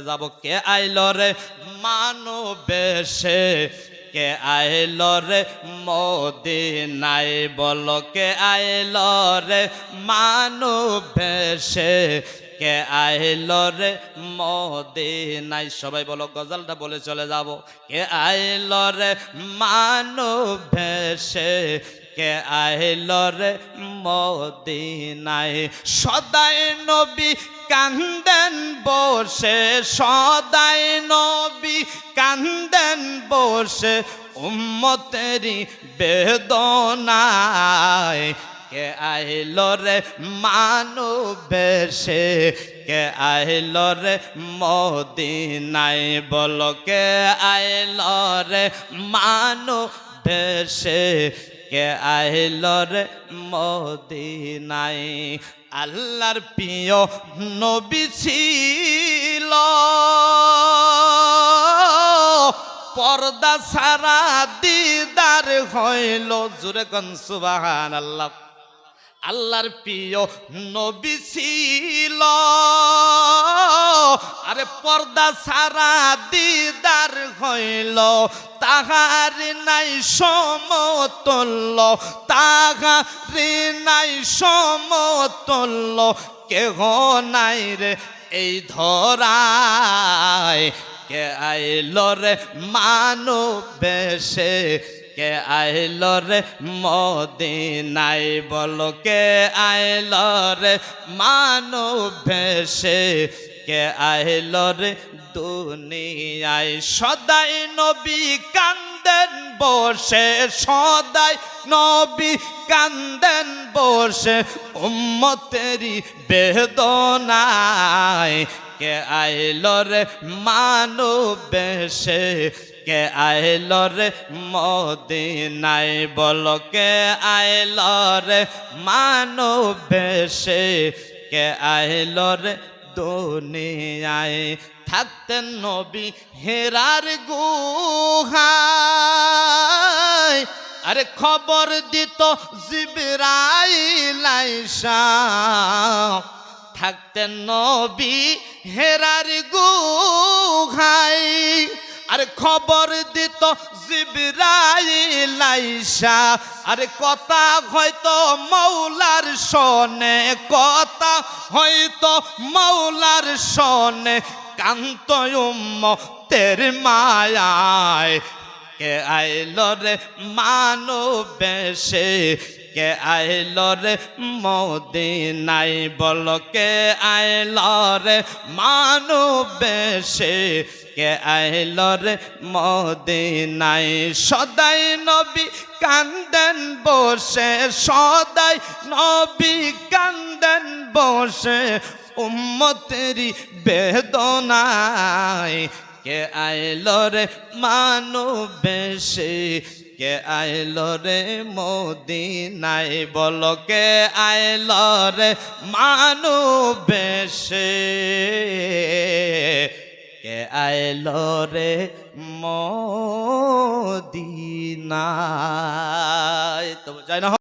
যাব, কে আইল রে মানবেশে? কে আইল রে মদিনাই বল, কে আইল রে মানবেশে? কে আইল রে মদিনাই সবাই বলো, গজলটা বলে চলে যাব। কে আইল রে মানবেশে? কে আইল রে মদিনাই সদাই নবী কান্দেন বসে, সদাই নবী কান্দেন বসে উম্মতেরি বেদনায়। কে আইল রে মানু বেশে কে আইল রে মদিনাই বল, কে আইল রে মানু বেশে কে আহিল রে মদিনাই আল্লাহর প্রিয় নবী ছিল। পর্দা সারা দিদার হইল। জুরে কনসুবাহান আল্লাহ আল্লাহর প্রিয় নবী ছিল। আরে পর্দা সারা দিদার হইল, তাহার নাই সমতল্য, তাহার নাই সমতল্য, কেহ নাই রে এই ধরায়। কে আইল রে মানু বেশে কে আইল রে মদিনাই বল কে আইল রে মানু বেশে কে আইল রে দুনিয়ায়? সদাই নবী কান্দেন বসে, সদাই নবী কান্দেন বসে উম্মতেরি বেদনায়। কে আইল রে মানু বেশে কে আইল রে মদিনাই বল কে আইল রে মানু বেশে কে আইল রে দুনিয়ায়? থাকতেন নবী হেরার গুহায়। আরে খবর দিত জিবরাইল আইসা থাকতেন নবী হেরার গুহাই আরে খবর দিত জিবরাইল আইসা। আরে কথা হয়তো মৌলার শোনে, কথা হয়তো মৌলার শোনে, কান্ত তের মায়ায়। কে আইল রে মানো বেশে কে আইল রে মদিনাই? বল কে আইল রে মানো বেশে? কে আইল রে মদিনাই? সদাই নবী কান্দেন বসে, সদাই নবী কান্দেন বসে উম্মতেরি বেদনায় কে আইল রে মানু বেশে কে আইল রে মদিনাই? বল, কে আইল রে মানু বেশে কে আইল রে মদিনায় তো যাই না